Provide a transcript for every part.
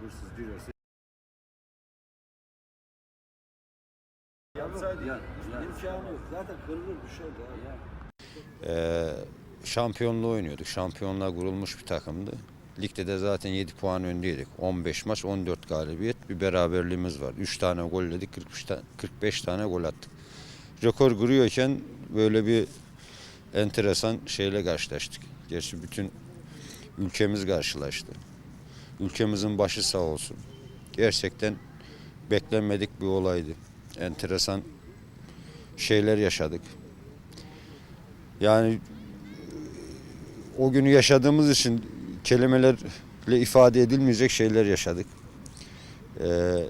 hırsız girerse Yapsaydı Ya, ya. imkanı yok. Zaten kırılır düşerdi abi. Ee, şampiyonluğu oynuyorduk. Şampiyonluğa kurulmuş bir takımdı. Ligde de zaten 7 puan öndeydik. 15 maç 14 galibiyet bir beraberliğimiz var. 3 tane gol yedik 45 tane, 45 tane gol attık. Rekor kuruyorken böyle bir enteresan şeyle karşılaştık. Gerçi bütün ülkemiz karşılaştı. Ülkemizin başı sağ olsun. Gerçekten beklenmedik bir olaydı. Enteresan şeyler yaşadık. Yani o günü yaşadığımız için kelimelerle ifade edilmeyecek şeyler yaşadık. Ee,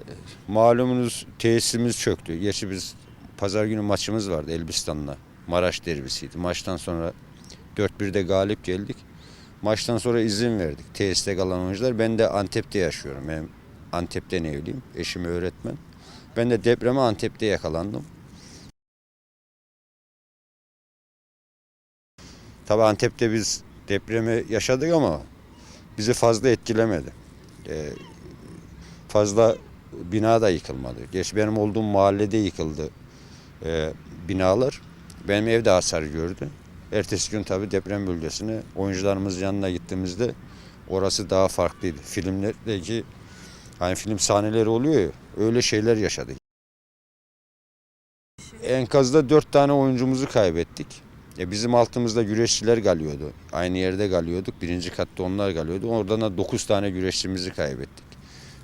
malumunuz tesisimiz çöktü. Gerçi biz pazar günü maçımız vardı Elbistan'la. Maraş derbisiydi. Maçtan sonra 4-1'de galip geldik. Maçtan sonra izin verdik. Tesiste kalan oyuncular. Ben de Antep'te yaşıyorum. Benim Antep'ten evliyim. Eşim öğretmen. Ben de depreme Antep'te yakalandım. Tabii Antep'te biz depremi yaşadık ama bizi fazla etkilemedi. Ee, fazla bina da yıkılmadı. Geç benim olduğum mahallede yıkıldı e, binalar. Benim ev de hasar gördü. Ertesi gün tabii deprem bölgesine oyuncularımız yanına gittiğimizde orası daha farklıydı. Filmlerdeki hani film sahneleri oluyor ya öyle şeyler yaşadık. Enkazda dört tane oyuncumuzu kaybettik. Ya bizim altımızda güreşçiler kalıyordu. Aynı yerde kalıyorduk. Birinci katta onlar kalıyordu. Oradan da 9 tane güreşçimizi kaybettik.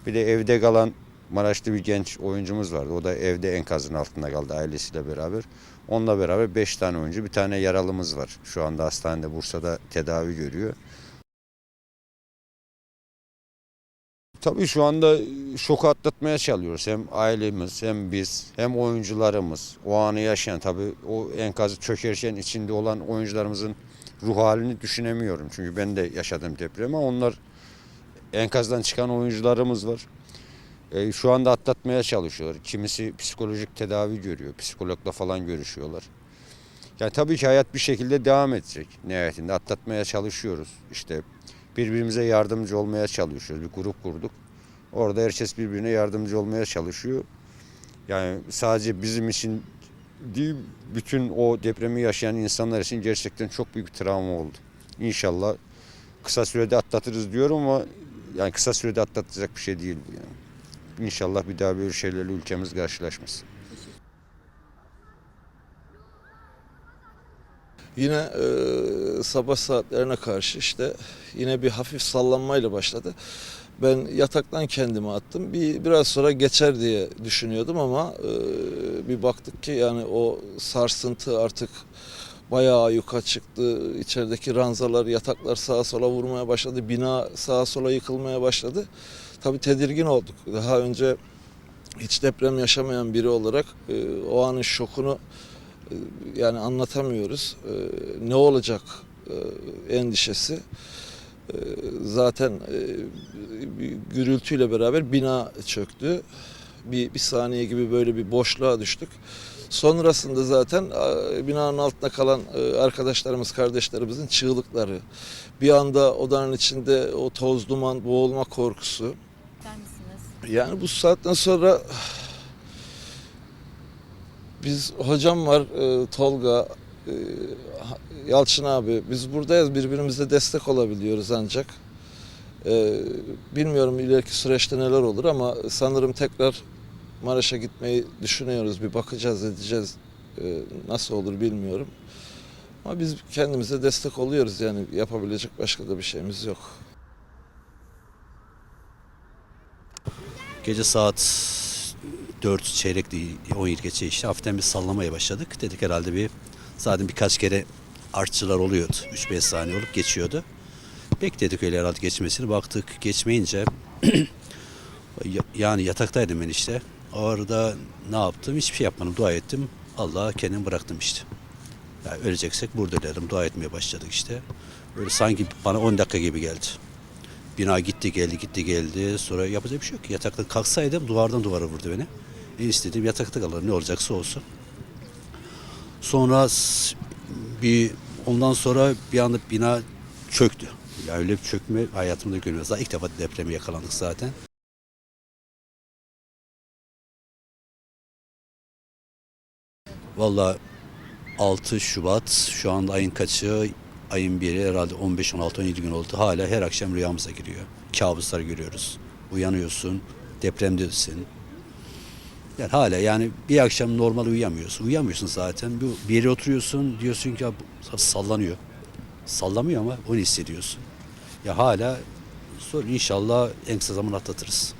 Bir de evde kalan Maraşlı bir genç oyuncumuz vardı. O da evde enkazın altında kaldı ailesiyle beraber. Onunla beraber 5 tane oyuncu, bir tane yaralımız var. Şu anda hastanede Bursa'da tedavi görüyor. Tabii şu anda şoku atlatmaya çalışıyoruz. Hem ailemiz hem biz hem oyuncularımız. O anı yaşayan tabii o enkazı çökerken içinde olan oyuncularımızın ruh halini düşünemiyorum. Çünkü ben de yaşadım depremi. Onlar enkazdan çıkan oyuncularımız var. E, şu anda atlatmaya çalışıyorlar. Kimisi psikolojik tedavi görüyor. Psikologla falan görüşüyorlar. Yani tabii ki hayat bir şekilde devam edecek. Nihayetinde atlatmaya çalışıyoruz. İşte birbirimize yardımcı olmaya çalışıyoruz. Bir grup kurduk. Orada herkes birbirine yardımcı olmaya çalışıyor. Yani sadece bizim için değil, bütün o depremi yaşayan insanlar için gerçekten çok büyük bir travma oldu. İnşallah kısa sürede atlatırız diyorum ama yani kısa sürede atlatacak bir şey değil bu yani. İnşallah bir daha böyle şeylerle ülkemiz karşılaşmaz. Yine e, sabah saatlerine karşı işte yine bir hafif sallanmayla başladı. Ben yataktan kendimi attım. Bir biraz sonra geçer diye düşünüyordum ama e, bir baktık ki yani o sarsıntı artık bayağı yuka çıktı. İçerideki ranzalar, yataklar sağa sola vurmaya başladı. Bina sağa sola yıkılmaya başladı. Tabii tedirgin olduk. Daha önce hiç deprem yaşamayan biri olarak e, o anın şokunu e, yani anlatamıyoruz. E, ne olacak e, endişesi. E, zaten e, gürültüyle beraber bina çöktü. Bir, bir saniye gibi böyle bir boşluğa düştük. Sonrasında zaten binanın altında kalan e, arkadaşlarımız, kardeşlerimizin çığlıkları. Bir anda odanın içinde o toz duman, boğulma korkusu. İster misiniz? Yani bu saatten sonra biz hocam var e, Tolga, e, Yalçın abi biz buradayız birbirimize destek olabiliyoruz ancak. E, bilmiyorum ileriki süreçte neler olur ama sanırım tekrar Maraş'a gitmeyi düşünüyoruz. Bir bakacağız edeceğiz. E, nasıl olur bilmiyorum. Ama biz kendimize destek oluyoruz yani yapabilecek başka da bir şeyimiz yok. Gece saat 4 çeyrek değil 17 geçe işte hafiften bir sallamaya başladık. Dedik herhalde bir zaten birkaç kere artçılar oluyordu. 3-5 saniye olup geçiyordu. Bekledik öyle herhalde geçmesini. Baktık geçmeyince ya- yani yataktaydım ben işte. Orada ne yaptım? Hiçbir şey yapmadım. Dua ettim. Allah'a kendimi bıraktım işte. Yani öleceksek burada dedim. Dua etmeye başladık işte. Böyle sanki bana 10 dakika gibi geldi. Bina gitti geldi gitti geldi. Sonra yapacak bir şey yok. Yataktan kalksaydım duvardan duvara vurdu beni. En istediğim yatakta kalır ne olacaksa olsun. Sonra bir ondan sonra bir anda bina çöktü. Ya öyle bir çökme hayatımda görmüyoruz. Daha ilk defa depreme yakalandık zaten. Valla 6 Şubat şu anda ayın kaçı Ayın biri herhalde 15, 16, 17 gün oldu. Hala her akşam rüyamıza giriyor. Kabuslar görüyoruz. Uyanıyorsun, depremdesin. Yani hala yani bir akşam normal uyuyamıyorsun. Uyuyamıyorsun zaten. Bir, yere oturuyorsun diyorsun ki "Ya bu sallanıyor. Sallamıyor ama onu hissediyorsun. Ya hala sor inşallah en kısa zaman atlatırız.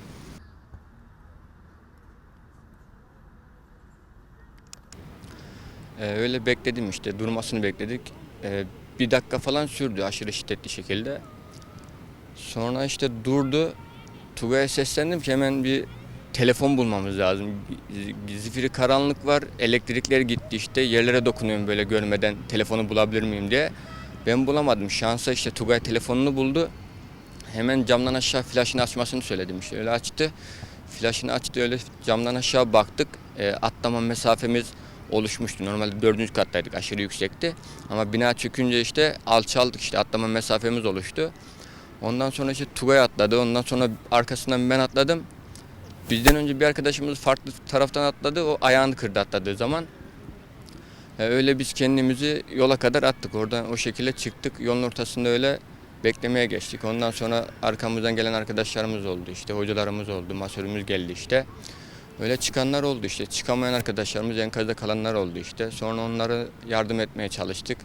Ee, öyle bekledim işte durmasını bekledik. Ee, bir dakika falan sürdü aşırı şiddetli şekilde. Sonra işte durdu. Tugay'a seslendim ki hemen bir telefon bulmamız lazım. Zifiri karanlık var. Elektrikler gitti işte. Yerlere dokunuyorum böyle görmeden telefonu bulabilir miyim diye. Ben bulamadım. Şansa işte Tugay telefonunu buldu. Hemen camdan aşağı flaşını açmasını söyledim işte. Öyle açtı. Flaşını açtı öyle camdan aşağı baktık. E, atlama mesafemiz oluşmuştu. Normalde dördüncü kattaydık aşırı yüksekti. Ama bina çökünce işte alçaldık işte atlama mesafemiz oluştu. Ondan sonra işte Tugay atladı. Ondan sonra arkasından ben atladım. Bizden önce bir arkadaşımız farklı taraftan atladı. O ayağını kırdı atladığı zaman. E, öyle biz kendimizi yola kadar attık. Oradan o şekilde çıktık. Yolun ortasında öyle beklemeye geçtik. Ondan sonra arkamızdan gelen arkadaşlarımız oldu. İşte hocalarımız oldu. Masörümüz geldi işte. Öyle çıkanlar oldu işte. Çıkamayan arkadaşlarımız enkazda kalanlar oldu işte. Sonra onlara yardım etmeye çalıştık.